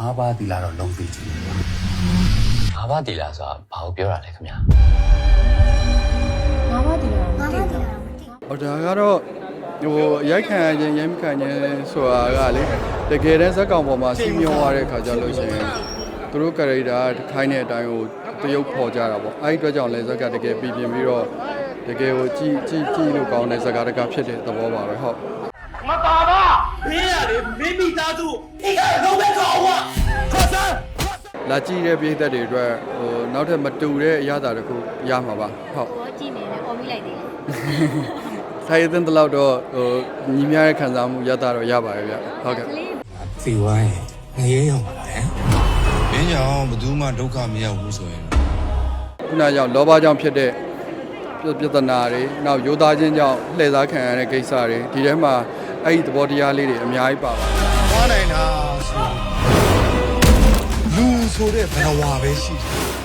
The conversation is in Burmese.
ငါးပါးသီလတော့လုံးသိချင်တယ်ကွာငါးပါးတီလာဆိုတာဘာကိုပြောတာလဲခင်ဗျာငါးပါးတည်လာငါမမသိသိဘူးဘူးဟိုဒါကတော့ဟိုရိုက်ခံရခြင်းရိုက်မခံခြင်းဆိုတာကလေတကယ်တမ်းဇက်ကောင်ပေါ်မှာစီမျောရတဲ့ခါကျလို့ရှိရင်သူတို့ character ခိုင်းတဲ့အတိုင်းကိုတရုပ်ဖော်ကြတာပေါ့အဲ့ဒီအတွက်ကြောင့်လဲဇက်ကတကယ်ပြည်ပြင်းပြီးတော့တကယ်ကိုကြည်ကြည်ကြည်လို့ကောင်းတဲ့ဇက်ကားတကဖြစ်တဲ့သဘောပါပဲဟုတ်မပါပါမင်းရတယ်မင်းမိသားစုဒီကလုံးမဲ့ကောင်ကွာခေါ်စမ်း လာကြည့်တဲ့ပြည်သက်တွေအတွက်ဟိုနောက်ထပ်မတူတဲ့အရာတာတစ်ခုရမှာပါဟုတ်ဘောကြည့်နေတယ်အော်မိလိုက်တယ်ဆိုင်တဲ့တလောက်တော့ဟိုညီများတဲ့ခံစားမှုရတာတော့ရပါတယ်ဗျဟုတ်ကဲ့စီဝိုင်းငရေရောက်ပါလားမင်းကြောင့်ဘယ်သူမှဒုက္ခမရောက်ဘူးဆိုရင်ခုနကကြောင့်လောဘကြောင့်ဖြစ်တဲ့ပြပြဿနာတွေနောက်ရိုးသားခြင်းကြောင့်လှည့်စားခံရတဲ့ကိစ္စတွေဒီထဲမှာအဲ့ဒီသဘောတရားလေးတွေအများကြီးပါပါတယ်သွားနိုင်တာဆိုလူ ဆိုတဲ့ဘဏ္ဍဝါပဲရှိတယ်